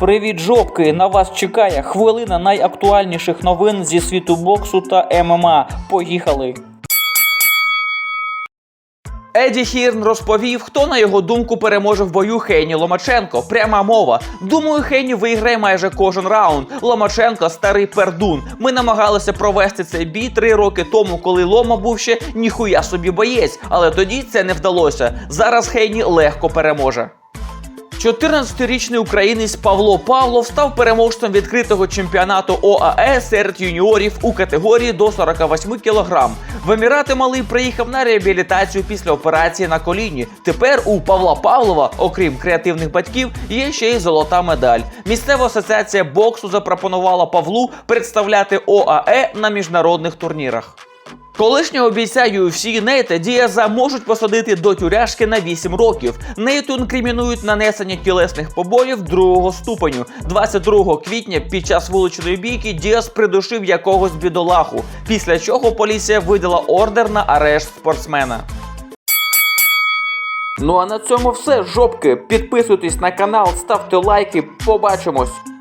Привіт, жопки! На вас чекає хвилина найактуальніших новин зі світу боксу та ММА. Поїхали! Еді Хірн розповів, хто на його думку переможе в бою Хейні Ломаченко. Пряма мова. Думаю, Хейні виграє майже кожен раунд. Ломаченко старий пердун. Ми намагалися провести цей бій три роки тому, коли Лома був ще ніхуя собі боєць, але тоді це не вдалося. Зараз Хейні легко переможе. 14-річний українець Павло Павлов став переможцем відкритого чемпіонату ОАЕ серед юніорів у категорії до 48 кг. В Емірати малий приїхав на реабілітацію після операції на коліні. Тепер у Павла Павлова, окрім креативних батьків, є ще й золота медаль. Місцева асоціація боксу запропонувала Павлу представляти ОАЕ на міжнародних турнірах. Колишнього бійця UFC Нейта Діаза можуть посадити до тюряшки на 8 років. Нейту інкримінують нанесення тілесних побоїв другого ступеню. 22 квітня під час вуличної бійки Діаз придушив якогось бідолаху, після чого поліція видала ордер на арешт спортсмена. Ну а на цьому все, жопки. Підписуйтесь на канал, ставте лайки. Побачимось.